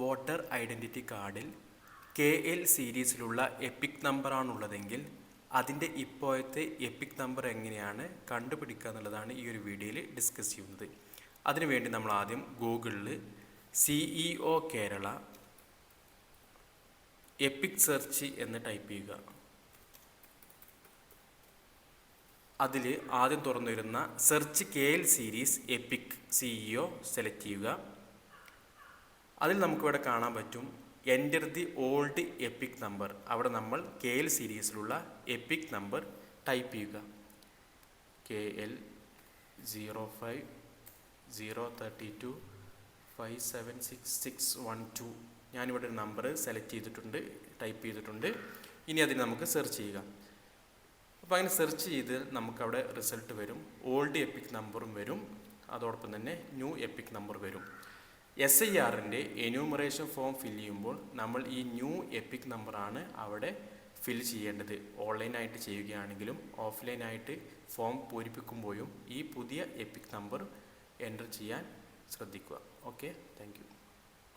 Voter identity കാർഡിൽ K L സീരീസിലുള്ള EPIC നമ്പറാണുള്ളതെങ്കിൽ അതിന്റെ ഇപ്പോഴത്തെ എപ്പിക് നമ്പർ എങ്ങനെയാണ് കണ്ടുപിടിക്കുക എന്നുള്ളതാണ് ഈ ഒരു വീഡിയോയിൽ ഡിസ്കസ് ചെയ്യുന്നത്. അതിനുവേണ്ടി നമ്മൾ ആദ്യം ഗൂഗിളിൽ സിഇഒ കേരള എപ്പിക് സെർച്ച് എന്ന് ടൈപ്പ് ചെയ്യുക. അതിൽ ആദ്യം തുറന്നു വരുന്ന search K L series EPIC CEO select ചെയ്യുക. അതിൽ നമുക്കിവിടെ കാണാൻ പറ്റും enter the old EPIC number അവിടെ നമ്മൾ കെ എൽ സീരീസിലുള്ള എപ്പിക് നമ്പർ ടൈപ്പ് ചെയ്യുക. K L zero five zero thirty two five seven six six one two ഞാനിവിടെ ഒരു നമ്പർ സെലക്ട് ചെയ്തിട്ടുണ്ട് ടൈപ്പ് ചെയ്തിട്ടുണ്ട്. ഇനി അതിന് നമുക്ക് സെർച്ച് ചെയ്യുക. അപ്പോൾ അങ്ങനെ സെർച്ച് ചെയ്ത് നമുക്കവിടെ റിസൾട്ട് വരും. ഓൾഡ് എപ്പിക് നമ്പറും വരും. അതോടൊപ്പം തന്നെ ന്യൂ എപ്പിക് നമ്പർ വരും. എസ് ഐ ആറിന്റെ എന്യൂമറേഷൻ ഫോം ഫിൽ ചെയ്യുമ്പോൾ നമ്മൾ ഈ ന്യൂ എപ്പിക് നമ്പറാണ് അവിടെ ഫിൽ ചെയ്യേണ്ടത്. ഓൺലൈനായിട്ട് ചെയ്യുകയാണെങ്കിലും ഓഫ്ലൈനായിട്ട് ഫോം പൂരിപ്പിക്കുമ്പോഴും ഈ പുതിയ എപ്പിക് നമ്പർ എന്റർ ചെയ്യാൻ ശ്രദ്ധിക്കുക. Okay thank